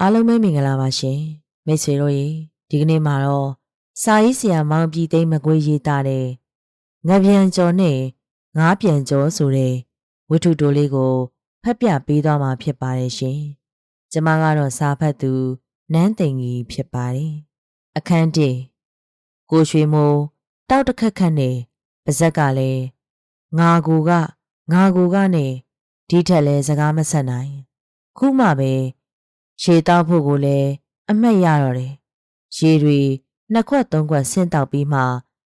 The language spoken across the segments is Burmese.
အားလုံးပဲမင်္ဂလာပါရှင်မိတ်ဆွေတို့ရေဒီကနေ့မှာတော့စာရေးဆရာမောင်ပြည်သိမ်းမကွေးရေးသားတဲ့ငပြန်ကျော်နဲ့ငားပြန်ကျော်ဆိုတဲ့ဝတ္ထုတိုလေးကိုဖတ်ပြပေးသွားမှာဖြစ်ပါတယ်ရှင်ကျမကတော့စာဖတ်သူနန်းသိန်ကြီးဖြစ်ပါတယ်အခန်းတကိုရွှေမိုးတောက်တစ်ခက်ခက်နဲ့ပါဇက်ကလည်းငါကူကငါကူကနဲ့ဒီထက်လဲစကားမဆက်နိုင် ခုမှပဲ ရေတောက်ဖို့ကိုလည်းအမှတ်ရတော့တယ်ရေတွေနှစ်ခွက်သုံးခွက်ဆင်းတောက်ပြီးမှ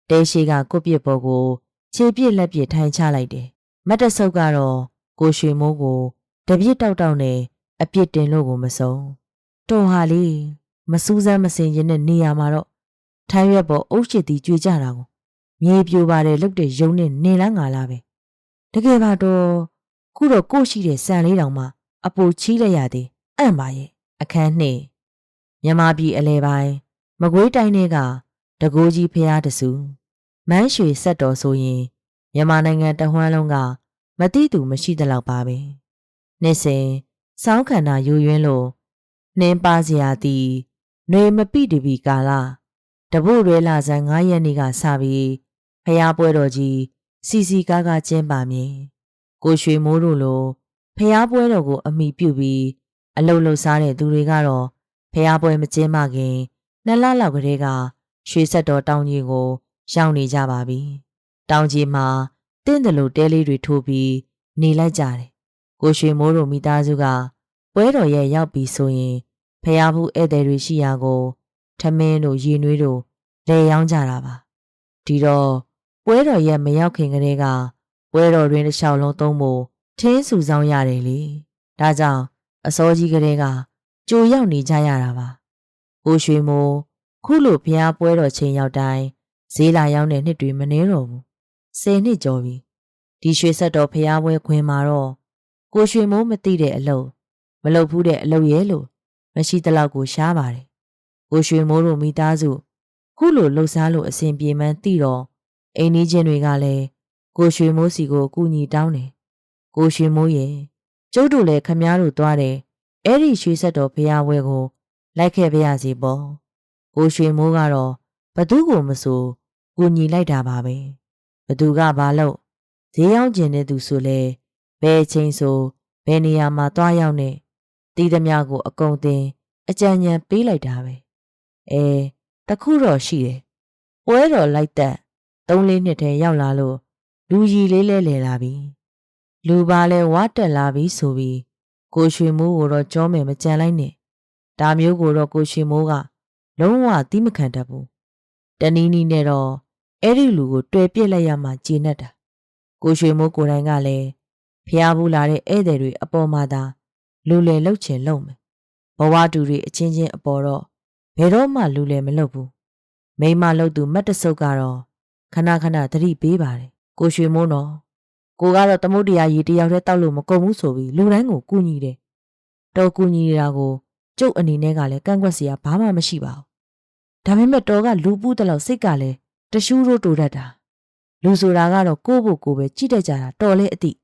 တဲရှိကကိုပြစ်ပေါ်ကိုခြေပြစ်လက်ပြစ်ထိုင်ချလိုက်တယ်မတ်တဆုပ်ကတော့ကိုရွှေမိုးကိုတပြစ်တောက်တောက်နဲ့အပြစ်တင်လို့ကိုမဆုံးတော်ဟာလေးမစူးစမ်းမစင်ရင်တဲ့နေရာမှာတော့ထိုင်းရွက်ပေါ်အုပ်ရှိတီကြွေကြတာကိုမြေပြိုပါတယ်လုတ်တဲ့ယုံနဲ့နေလန်းငါလာပဲတကယ်ပါတော့ခုတော့ကိုရှိတဲ့စံလေးတောင်မှအပူချီးလိုက်ရသေးအံ့ပါရဲ့ အခန်းနှင့်မြမပြည်အလဲပိုင်းမကွေးတိုင်းထဲကတကိုးကြီးဖျားတစုမန်းရွှေဆက်တော်ဆိုရင်မြန်မာနိုင်ငံတဝှမ်းလုံးကမတိသူမရှိသလောက်ပါပဲနေ့စဉ်စောင်းခန္ဓာယူရင်းလို့နှင်းပါစရာသည်နှွေမပိတပီကာလတပုတ်ရဲလာဆန်း9ရက်နေ့ကစပြီးဖျားပွဲတော်ကြီးစီစီကားကားကျင်းပါမည်ကိုရွှေမိုးတို့လိုဖျားပွဲတော်ကိုအမိပြုပြီး အလုတ်လုတ်စားတဲ့သူတွေကတော့ဖျားပွဲမကျင်းမခင်နှစ်လလောက်ကတည်းကရွှေဆက်တော်တောင်ကြီးကိုရောက်နေကြပါပြီ။တောင်ကြီးမှာတင့်တယ်လို့တဲလေးတွေထိုးပြီးနေလိုက်ကြတယ်။ကိုရွှေမိုးတို့မိသားစုကပွဲတော်ရဲ့ရောက်ပြီးဆိုရင်ဖျားဘူးဧည့်သည်တွေရှိရာကိုထမင်းတို့ရေနွေးတို့လဲရောင်းကြတာပါ။ဒီတော့ပွဲတော်ရဲ့မရောက်ခင်ကတည်းကပွဲတော်တွင်တစ်လျှောက်လုံးသုံးဖို့ထင်းစုဆောင်ရတယ်လေ။ဒါကြောင့် အစောကြီးကတည်းကကြိုရောက်နေကြရတာပါ။ကိုရွှေမိုးခုလိုဖျားပွဲတော်ချိန်ရောက်တိုင်းဈေးလာရောက်တဲ့နှစ်တွေမနှဲတော့ဘူး။ဆယ်နှစ်ကျော်ပြီ။ဒီရွှေဆက်တော်ဖျားပွဲခွင်မှာတော့ကိုရွှေမိုးမသိတဲ့အလုပ်မလုပ်ဘူးတဲ့အလုပ်ရဲ့လို့မရှိတလောက်ကိုရှားပါတယ်။ကိုရွှေမိုးတို့မိသားစုခုလိုလှုပ်ရှားလို့အစဉ်ပြေမှန်းသိတော့အိမ်နီးချင်းတွေကလည်းကိုရွှေမိုးစီကိုအကူညီတောင်းတယ်။ကိုရွှေမိုးရဲ့ ကျုပ်တို့လည်းခမားတို့သွားတယ်အဲ့ဒီရွှေဆက်တော်ဖျားဝဲကိုလိုက်ခဲ့ပါရစီပေါ့ကိုရွှေမိုးကတော့ဘသူကိုမဆိုကိုညီလိုက်တာပါပဲဘသူကဘာလို့ဈေးရောက်ကျင်တဲ့သူဆိုလဲဘယ်ချိန်ဆိုဘယ်နေရာမှာသွားရောက်နေတီးသမျှကို အကုန်တင် အကြံဉာဏ်ပေးလိုက်တာပဲအဲတခုတော့ရှိတယ်ပွဲတော်လိုက်သက်၃လေးနှစ်ထဲရောက်လာလို့လူကြီးလေးလဲလဲလာပြီ လူပါလဲဝါတက်လာပြီဆိုပြီးကိုရွှေမိုးကိုတော့ကြောမယ်မကြံလိုက်နဲ့ဒါမျိုးကိုတော့ကိုရွှေမိုးကလုံးဝသီးမခံတတ်ဘူးတနည်းနည်းနဲ့တော့အဲ့ဒီလူကိုတွေ့ပြစ်လိုက်ရမှကျေနပ်တာကိုရွှေမိုးကိုယ်တိုင်ကလည်းဖျားဘူးလာတဲ့ဧည့်သည်တွေအပေါ်မှာသာလူလေလှုပ်ချင်လှုပ်မယ်ဘဝတူတွေအချင်းချင်းအပေါ်တော့ဘယ်တော့မှလူလေမလှုပ်ဘူးမိမလှုပ်သူမတ်တဆုပ်ကတော့ခဏခဏသတိပေးပါတယ်ကိုရွှေမိုးနော် ကိုကတော့သမုတ်တရားကြီးတယောက်တည်းတောက်လို့မကုန်ဘူးဆိုပြီးလူတိုင်းကိုကူညီတယ်။တော်ကူညီနေတာကိုကျုပ်အနေနဲ့ကလည်းကန့်ကွက်စရာဘာမှမရှိပါဘူး။ဒါပေမဲ့တော်ကလူပူးတလောက်စိတ်ကလည်းတရှူးရိုးတူတတ်တာ။လူဆိုတာကတော့ကိုယ့်ဘုကိုယ်ပဲကြည့်တတ်ကြတာတော်လဲအသည့်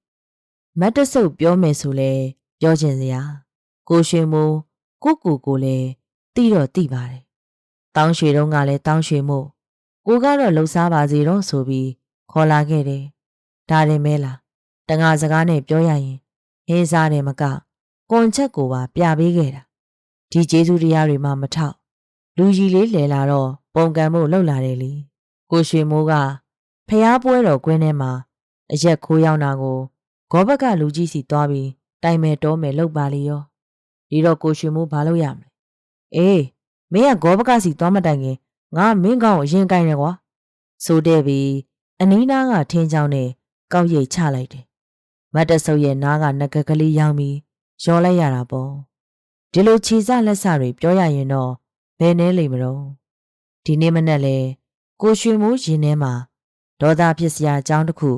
မတ်တဆုပ်ပြောမယ်ဆိုလဲပြောချင်စရာကိုရွှေမိုးကိုကူကိုလည်းတိတော့တိပါတယ်။တောင်းရွှေတုံးကလည်းတောင်းရွှေမို့ကိုကတော့လှုပ်ရှားပါစေတော့ဆိုပြီးခေါ်လာခဲ့တယ်။ ဒါရင်မဲလားတငါစကားနဲ့ပြောရရင်ဟင်းစားတယ်မကကွန်ချက်ကိုပါပြပေးခဲ့တာဒီကျေးဇူးတရားတွေမှမထောက်လူကြီးလေးလဲလာတော့ပုံကံမှုလှုပ်လာတယ်လေကိုရွှေမိုးကဖျားပွဲတော်ကွင်းထဲမှာအရက်ခိုးရောက်တာကိုဂောဘကလူကြီးစီသွားပြီးတိုင်မယ်တောမယ်လှုပ်ပါလေရောဒီတော့ကိုရွှေမိုးဘာလုပ်ရမလဲအေးမင်းကဂောဘကစီသွားမတိုင်ခင်ငါမင်းကောင်းကိုရင်ကိုင်းတယ်ကွာဆိုတဲ့ပြီးအနီးနားကထင်းချောင်းနဲ့ ကောက်ရိတ်ချလိုက်တယ်။မတ်တဆုပ်ရဲ့နားကငကကလေးရောင်းပြီးရော်လိုက်ရတာပေါ့။ဒီလိုခြေစလက်စတွေပြောရရင်တော့ဘယ်နှဲလိမ့်မလို့ဒီနေ့မနဲ့လေကိုရွှေမိုးရင်ထဲမှာဒေါသဖြစ်စရာအကြောင်းတစ်ခု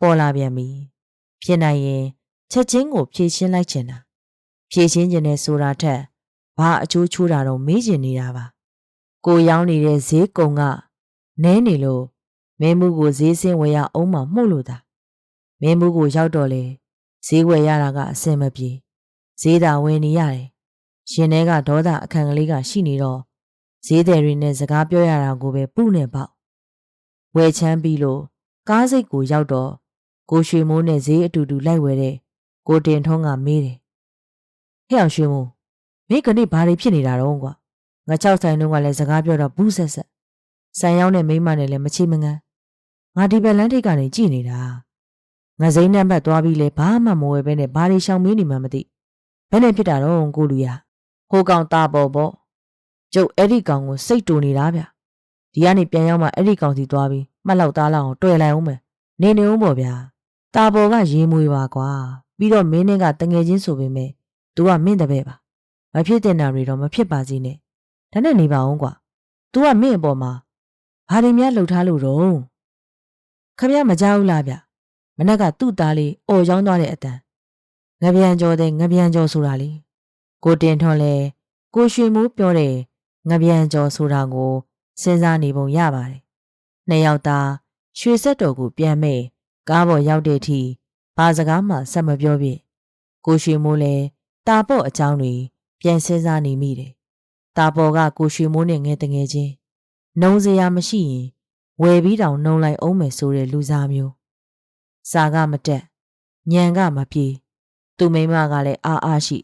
ပေါ်လာပြန်ပြီ။ဖြစ်နိုင်ရင်ချက်ချင်းကိုဖြည့်ရှင်းလိုက်ချင်တာ။ဖြည့်ရှင်းခြင်းနဲ့ဆိုတာထက်ဘာအကျိုးချိုးတာတော့မေးချင်နေတာပါ။ကိုရောင်းနေတဲ့ဈေးကုံကနဲနေလို့မင်းမှုကိုဈေးစင်းဝယ်ရအောင်မှမှုလို့တာ မင်းဘူးကိုရောက်တော့လေဈေးဝယ်ရတာကအဆင်မပြေဈေးသာဝယ်နေရတယ်ရှင်ထဲကဒေါသအခန့်ကလေးကရှိနေတော့ဈေးတယ်တွေနဲ့စကားပြောရတာကိုပဲပုနဲ့ပေါ့ဝယ်ချမ်းပြီးလို့ကားစိတ်ကိုရောက်တော့ကိုရွှေမိုးနဲ့ဈေးအတူတူလိုက်ဝယ်တဲ့ကိုတင်ထုံးကမေးတယ်ဟဲ့အောင်ရွှေမိုးမင်းကနေ့ဘာတွေဖြစ်နေတာတော့ကွာငါ၆ဆိုင်တုန်းကလည်းစကားပြောတော့ဘူးဆက်ဆက်ဆိုင်ရောက်တဲ့မိန်းမနဲ့လည်းမချိမငန်းငါဒီဘက်လန်းထိပ်ကနေကြည်နေတာ ငစိမ့်နဲ့မှတ်သွားပြီးလဲဘာမှမဝယ်ဘဲနဲ့ဘာတွေရှောင်မင်းနေမှမသိဘယ်နဲ့ဖြစ်တာတော့ကိုလူရဟိုကောင်တာပေါ်ပေါ့ကျုပ်အဲ့ဒီကောင်ကိုစိတ်တူနေတာဗျဒီကနေပြန်ရောက်မှအဲ့ဒီကောင်စီသွားပြီးမှတ်လောက်သားလောက်အောင်တွေ့လိုက်အောင်မယ်နေနေအောင်ပေါ့ဗျာတာပေါ်ကရေမွေပါကွာပြီးတော့မင်းနဲ့ကတငယ်ချင်းဆိုပေမဲ့ तू ကမင့်တပဲ့ပါမဖြစ်တင်တာတွေတော့မဖြစ်ပါစေနဲ့ဒါနဲ့နေပါအောင်ကွာ तू ကမင့်အပေါ်မှာဘာတွေများလှုပ်ထားလို့တော့ခမရမကြောက်လားဗျ မနက်ကသူ့သားလေးအော်ရောင်းသွားတဲ့အတန်ငပြန်ကြော်တဲ့ငပြန်ကြော်ဆိုတာလေကိုတင်ထွန်လဲကိုရွှေမိုးပြောတဲ့ငပြန်ကြော်ဆိုတာကိုစဉ်းစားနေပုံရပါတယ်နှစ်ယောက်သားရွှေဆက်တော်ကိုပြန်မဲ့ကားပေါ်ရောက်တဲ့အထိဘာစကားမှဆက်မပြောပြကိုရွှေမိုးလဲတာပေါ့အကြောင်းတွေပြန်စဉ်းစားနေမိတယ်တာပေါ်ကကိုရွှေမိုးနဲ့ငယ်တငယ်ချင်းနှုံစရာမရှိရင်ဝယ်ပြီးတောင်နှုံလိုက်အောင်မယ်ဆိုတဲ့လူစားမျိုး စာကမတက်ညံကမပြေသူမိမကလည်းအားအားရှိ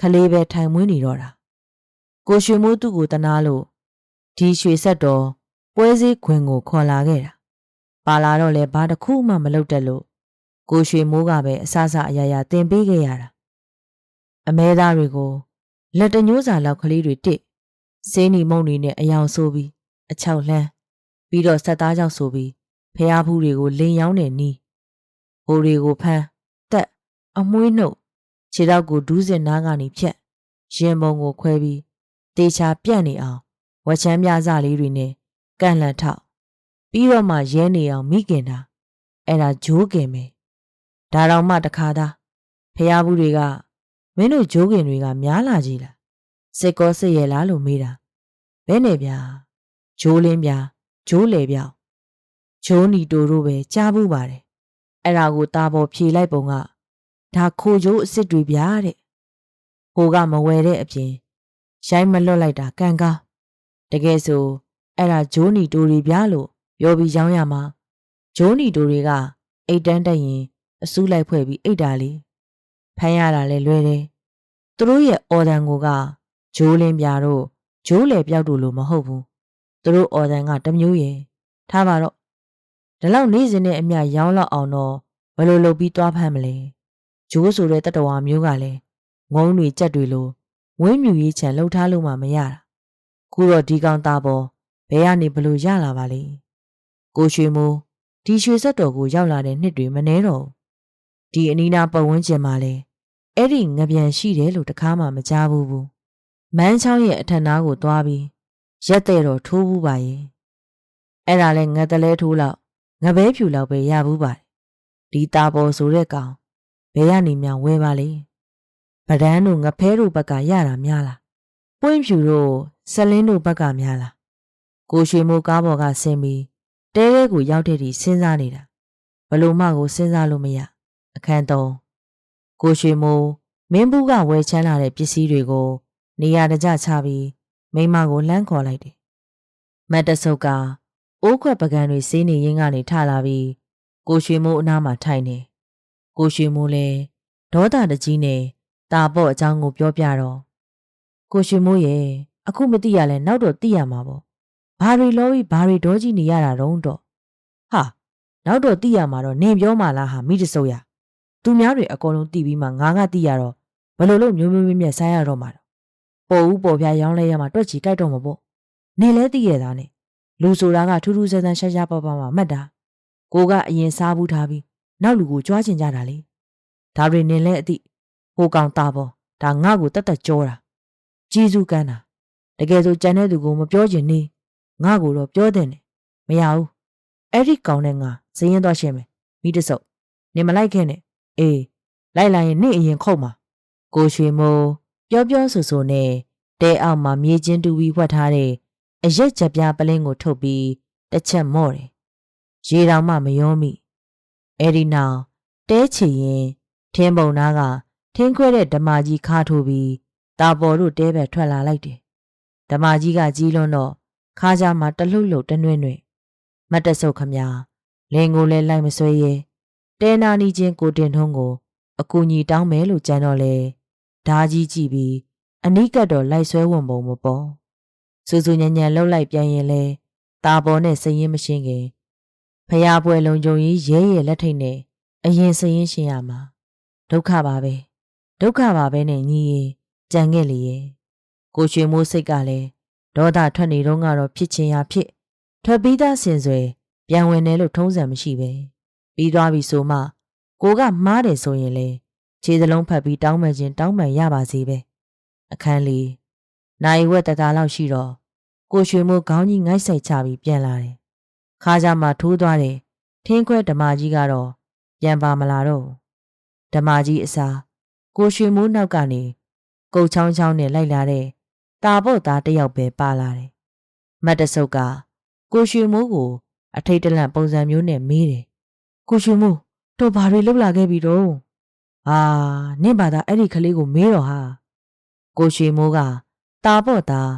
ခလေးပဲထိုင်မွေးနေတော့တာကိုရွှေမိုးသူ့ကိုတနာလို့ဒီရွှေဆက်တော်ပွဲစည်းခွင်ကိုခေါ်လာခဲ့တာပါလာတော့လဲဘာတစ်ခုမှမလုပ်တတ်လို့ကိုရွှေမိုးကပဲအဆအဆအရာရာတင်ပေးခဲ့ရတာအမဲသားတွေကိုလက်တညိုးစာလောက်ကလေးတွေတစ်စင်းနီမုံတွေနဲ့အယောင်ဆိုးပြီးအချောက်လှမ်းပြီးတော့ဆက်သားကြောက်ဆိုပြီးဖះဘူးတွေကိုလိန်ရောင်းနေနီး ဟိုတွေကိုဖမ်းတက်အမွှေးနှုတ်ခြေတော့ကိုဒူးစင်နားကနေဖြတ်ရင်ပုံကိုခွဲပြီးတေချာပြန့်နေအောင်ဝချမ်းပြစလေးတွေနဲ့ကန့်လန့်ထောက်ပြီးတော့မှရဲနေအောင်မိခင်တာအဲ့ဒါဂျိုးခင်ပဲဒါတော့မှတခါသားဖះဘူးတွေကမင်းတို့ဂျိုးခင်တွေကများလာကြီးလားစစ်ကောစစ်ရလားလို့မေးတာဘဲနဲ့ဗျာဂျိုးလင်းဗျာဂျိုးလေပြောင်ဂျိုးနီတိုတို့ပဲကြားဘူးပါတယ် အဲ့ဒါကိုတာပေါ်ဖြေလိုက်ပုံကဒါခိုဂျိုးအစ်စ်တွေဗျာတဲ့ဟိုကမဝယ်တဲ့အပြင်ရိုင်းမလွတ်လိုက်တာကံကားတကယ်ဆိုအဲ့ဒါဂျိုးနီတိုတွေဗျာလို့ပြောပြီးရောင်းရမှာဂျိုးနီတိုတွေကအိတ်တန်းတက်ရင်အစူးလိုက်ဖွဲ့ပြီးအိတ်တာလေးဖမ်းရတာလဲလွယ်တယ်သူတို့ရဲ့အော်ဒန်ကိုကဂျိုးလင်းပြတို့ဂျိုးလေပြောက်တို့လို့မဟုတ်ဘူးသူတို့အော်ဒန်ကတမျိုးရဲ့ထားပါတော့ ဒီလောက်နေစဉ်နဲ့အမျှရောင်းလောက်အောင်တော့ဘယ်လိုလုပ်ပြီးသွားဖမ်းမလဲဂျိုးဆိုတဲ့တတဝါမျိုးကလည်းငုံတွေကြက်တွေလိုဝင်းမြူရေးချံလှုပ်ထားလို့မှမရတာခုတော့ဒီကောင်သားပေါ်ဘယ်ကနေဘလို့ရလာပါလိမ့်ကိုရွှေမိုးဒီရွှေဆက်တော်ကိုရောက်လာတဲ့နှစ်တွေမနှဲတော့ဒီအနီးနားပတ်ဝန်းကျင်မှာလဲအဲ့ဒီငပြန်ရှိတယ်လို့တခါမှမကြားဘူးဘူးမန်းချောင်းရဲ့အထက်နားကိုသွားပြီးရက်တဲ့တော့ထိုးဘူးပါရဲ့အဲ့ဒါလဲငတ်တလဲထိုးလောက် ငပဲဖြူလောက်ပဲရဘူးပါတယ်ဒီตาပေါ်ဆိုတဲ့ကောင်ဘယ်ကနေမှဝဲပါလေဗဒန်းတို့ငဖဲတို့ဘက်ကရတာများလားပွင့်ဖြူတို့ဆလင်းတို့ဘက်ကများလားကိုရွှေမိုးကားပေါ်ကဆင်းပြီးတဲတဲကိုရောက်တဲ့ဒီစဉ်းစားနေတာဘလို့မှကိုစဉ်းစားလို့မရအခန်းသုံးကိုရွှေမိုးမင်းဘူးကဝယ်ချမ်းလာတဲ့ပစ္စည်းတွေကို နေရာတကျချပြီးမိမကိုလှမ်းခေါ်လိုက်တယ်မတ်တဆုပ်က အိုးခွက်ပကံတွေစီးနေရင်းကနေထလာပြီးကိုရွှေမိုးအနားမှာထိုင်နေကိုရွှေမိုးလည်းဒေါသတကြီးနဲ့တာပေါ့အကြောင်းကိုပြောပြတော့ကိုရွှေမိုးရဲ့အခုမသိရလဲနောက်တော့သိရမှာပေါ့ဘာတွေလောပြီးဘာတွေဒေါကြီးနေရတာတုံးတော့ဟာနောက်တော့သိရမှာတော့နင်ပြောမှလားဟာမိတဆုပ်ရသူများတွေအကုန်လုံးသိပြီးမှငါကသိရတော့ဘလို့လို့မျိုးမျိုးမြက်ဆိုင်ရတော့မှာတော့ပေါ်ဦးပေါ်ပြရောင်းလဲရမှာတွက်ချီကြိုက်တော့မှာပေါ့နင်လဲသိရတာနဲ့ လူဆိုတာကထူးထူးဆန်းဆန်းရှားရှားပါပါမှမှတ်တာကိုကအရင်စားဘူးထားပြီးနောက်လူကိုကြွားချင်ကြတာလေဒါတွေနင်လဲအတိဟိုကောင်သားပေါ်ဒါငါ့ကိုတတ်တတ်ကြောတာជីစုကန်းတာတကယ်ဆိုကြံတဲ့သူကိုမပြောချင်နေငါ့ကိုတော့ပြောတဲ့နေမရဘူးအဲ့ဒီကောင်နဲ့ငါဇရင်သွားရှင်းမယ်မိတဆုပ်နေမလိုက်ခဲ့နဲ့အေးလိုက်လာရင်နေ့အရင်ခုတ်မှာကိုရွှေမိုးပြောပြောဆိုဆိုနဲ့တဲအောက်မှာမြေချင်းတူပြီးဝှက်ထားတဲ့ အရက်ကြပြပလင်းကိုထုတ်ပြီးတစ်ချက်မော့တယ်ရေတောင်မှမရောမိအဲ့ဒီနောက်တဲချီရင်ထင်းပုံနာကထင်းခွဲတဲ့ဓမာကြီးခါထိုးပြီးတာပေါ်တို့တဲဘက်ထွက်လာလိုက်တယ်ဓမ္မကြီးကကြီးလွန်းတော့ခါးကြားမှာတလှုပ်လှုပ်တနှွဲ့နှွဲ့မတ်တဆုပ်ခမညာလင်ကိုလည်းလိုက်မဆွဲရဲတဲနာနီချင်းကိုတင်ထုံးကို အကူညီတောင်းမယ်လို့ကြံတော့လေဓာကြီးကြည့်ပြီးအနီးကပ်တော့လိုက်ဆွဲဝင်ပုံမပေါ် စူစူညံညံလှုပ်လိုက်ပြန်ရင်လဲတာပေါ်နဲ့စရင်မရှင်းခင်ဖျားပွဲလုံးကြုံကြီးရဲရဲလက်ထိတ်နဲ့အရင်စရင်ရှင်းရမှာဒုက္ခပါပဲဒုက္ခပါပဲနဲ့ညီရင်ကြံခဲ့လေရဲ့ကိုရွှေမိုးစိတ်ကလည်းဒေါသထွက်နေတော့ကတော့ဖြစ်ချင်ရဖြစ်ထွက်ပြီးသားစင်စွယ်ပြန်ဝင်တယ်လို့ထုံးစံမရှိပဲပြီးသွားပြီဆိုမှကိုကမှားတယ်ဆိုရင်လေခြေစလုံးဖတ်ပြီးတောင်းမှန်ခြင်းတောင်းမှန်ရပါစေပဲအခန်းလေးနိုင်ဝက်တသားလောက်ရှိတော့ ကိုရွှေမိုးခေါင်းကြီးငိုက်ဆိုင်ချပြီးပြန်လာတယ်ခါးကြမှာထိုးသွားတယ်ထင်းခွဲဓမာကြီးကတော့ပြန်ပါမလာတော့ဓမာကြီးအစားကိုရွှေမိုးနောက်ကနေကုတ်ချောင်းချောင်းနဲ့လိုက်လာတဲ့တာဖို့သားတစ်ယောက်ပဲပါလာတယ်မတ်တဆုပ်ကကိုရွှေမိုးကိုအထိတ်တလန့်ပုံစံမျိုးနဲ့မေးတယ်ကိုရွှေမိုးတော့ဘာတွေလုပ်လာခဲ့ပြီတော့အာနင့်ဘာသာအဲ့ဒီကလေးကိုမေးတော့ဟာကိုရွှေမိုးကတာဖို့သား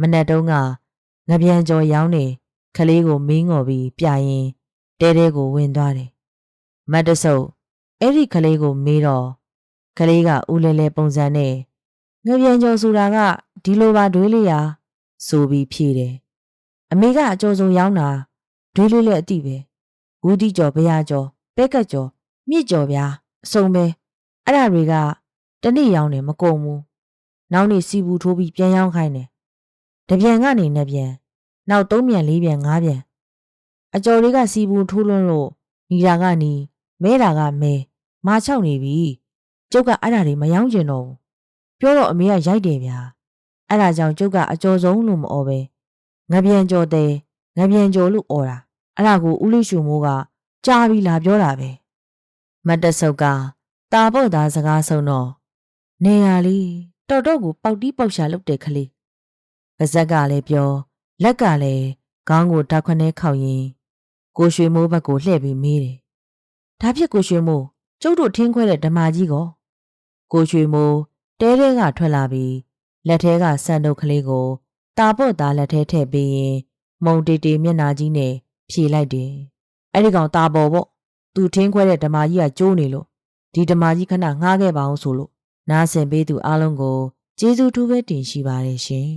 မနဲ့တုံးကငပြန်ကြော်ရောင်းနေကလေးကိုမင်းငော်ပြီးပြရင်တဲတဲကိုဝင်သွားတယ်မတ်တဆုပ်အဲ့ဒီကလေးကိုမေးတော့ကလေးကဦးလဲလဲပုံစံနဲ့ငပြန်ကျော်ဆိုတာကဒီလိုပါတွေးလေးရာဆိုပြီးဖြေတယ်အမေကအကျော်စုံရောင်းတာတွေးလေးလက်အတိပဲဘူးတီကျော်ဘရာကျော်ပဲကက်ကျော်မြစ်ကျော်ဗျာအစုံပဲအဲ့ဒါတွေကတနေ့ရောင်းတယ်မကုန်ဘူးနောက်နေ့စီဘူးထိုးပြီးပြန်ရောင်းခိုင်းတယ် တပြန်ကနေနှစ်ပြန်နောက်သုံးပြန်လေးပြန်ငါးပြန်အကျော်လေးကစီဘူးထိုးလွန်းလို့ညီတာကနီမဲတာကမဲမာချောက်နေပြီကျုပ်ကအဲ့ဒါတွေမယောင်းကျင်တော့ဘူးပြောတော့အမေကရိုက်တယ်ဗျာအဲ့ဒါကြောင့်ကျုပ်ကအကျော်ဆုံးလို့မအော်ပဲငပြန်ကျော်တဲ့ငပြန်ကျော်လို့အော်တာအဲ့ဒါကိုဦးလေးရှုမိုးကကြားပြီးလာပြောတာပဲမတ်တဆုပ်ကတာဖို့သားစကားဆုံးတော့နေရလေးတော်တော့ကိုပေါက်တီးပေါက်ရှာလုပ်တဲ့ကလေး ပါဇက်ကလည်းပြောလက်ကလည်းခေါင်းကိုတောက်ခနဲခောက်ရင်ကိုရွှေမိုးဘက်ကိုလှည့်ပြီးမေးတယ်ဒါဖြစ်ကိုရွှေမိုးကျုပ်တို့ထင်းခွဲတဲ့ဓမာကြီးကောကိုရွှေမိုးတဲတဲကထွက်လာပြီးလက်ထဲကဆန်တုပ်ကလေးကိုတာပေါ့သားလက်ထဲထည့်ပေးရင်မုံတေတေမျက်နာကြီးနဲ့ဖြေလိုက်တယ်အဲ့ဒီကောင်တာပေါ်ပေါ့သူထင်းခွဲတဲ့ဓမာကြီးကကျိုးနေလို့ဒီဓမာကြီးခဏငှားခဲ့ပါအောင်ဆိုလို့နားဆင်ပေးသူအားလုံးကိုကျေးဇူးထူးပဲတင်ရှိပါတယ်ရှင်